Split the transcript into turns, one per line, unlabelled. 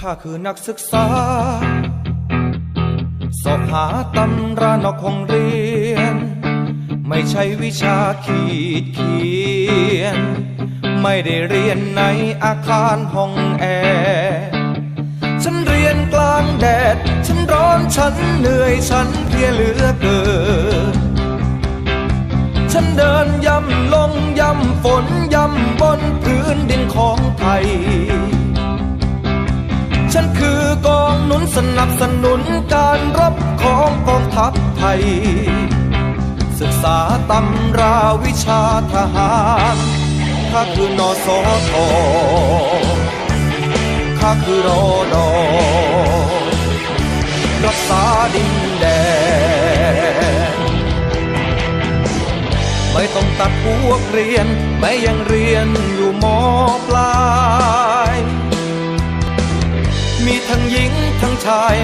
ข้าคือนักศึกษาสอบหาตำรานอกห้องเรียน ไม่ใช่วิชาขีดเขียน ไม่ได้เรียนในอาคารห้องแอร์ฉันเรียนกลางแดด ฉันร้อนฉันเหนื่อยฉันเพลียเหลือเกิน ฉันเดินย่ำลงย่ำฝนย่ำบนพื้นดินของไทย ฉันคือกองหนุนสนับสนุนการรบของกองทัพไทย ศึกษาตำราวิชาทหารข้าคือนอสอทอข้าคือรอดอรักษาดินแดน ไม่ต้องตัดพวกเรียน ไม่ยังเรียนอยู่มอปลาย มีทั้งหญิงทั้งชาย